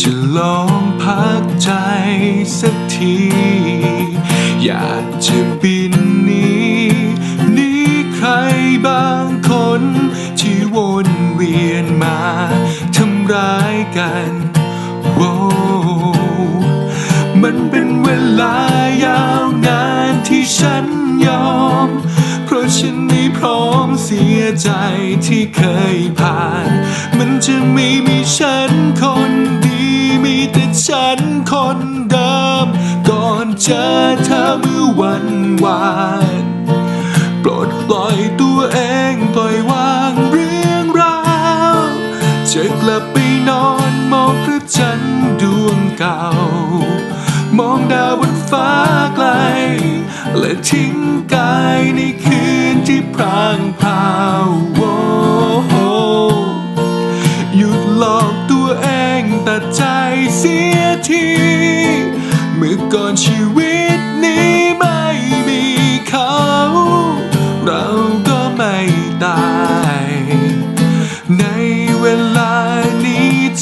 จะลองพักใจสักที อยากจะบินหนี้หนี้ใครบางคน ที่วนเวียนมาทำร้ายกันโว้มันเป็นเวลายาวนานที่ฉันยอม เพราะฉันไม่พร้อมเสียใจที่เคยผ่าน มันจะไม่มีฉันคน แต่ฉันคนเดิม ก่อนเจอเธอเมื่อวันวานปลดปล่อยตัวเองปล่อยวางเรื่องราวจะกลับไปนอนมองพระจันทร์ดวงเก่า มองดาวบนฟ้าไกล และทิ้งกายในคืนที่พรางพราว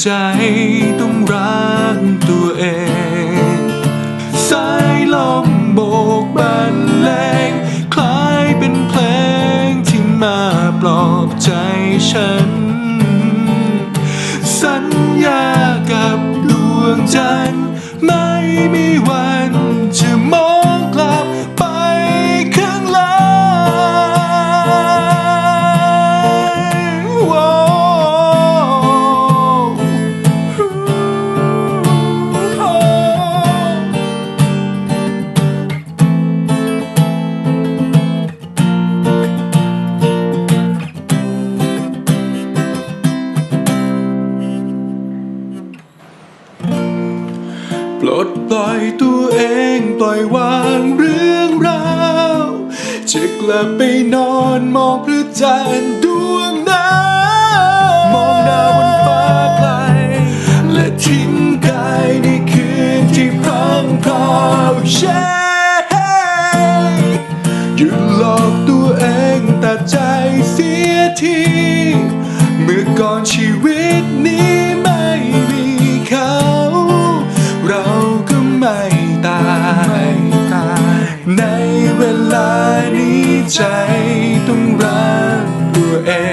ใจต้องรักตัวเอง สายลมโบกบันเลงคล้ายเป็นเพลงที่มาปลอบใจฉัน สัญญากับดวงจันทร์ไม่มีวัน ปล่อยตัวเองปล่อยวางเรื่องราวจะกลับไปนอนมองพระจันทร์ดวงนั้นมองดาวบนฟ้าไกลและทิ้งกายในคืนที่พรังพราวเช่หยุดหลอกตัวเองตัดใจเสียที เมื่อก่อนชีวิตนี้ เวลานี้ใจต้องรักตัวเอง